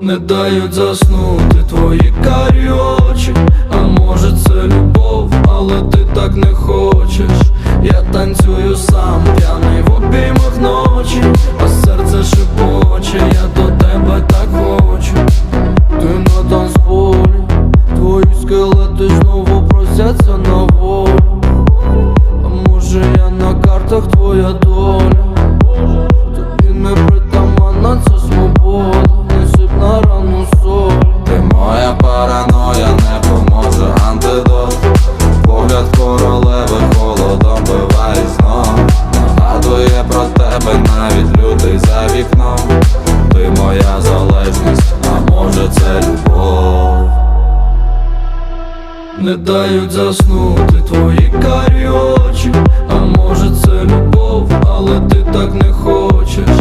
Не дають заснути твої карі очі. А може це любов, але ти так не хочеш. Я танцюю сам, п'яний в обіймах ночі, а серце шепоче, я до тебе так хочу. Ти на танцполі, твої скелети знову просяться на волю. А може я на картах твоя доля тебе навіть люди за вікном. Ти моя залежність, а може це любов. Не дають заснути твої карі очі. А може це любов, але ти так не хочеш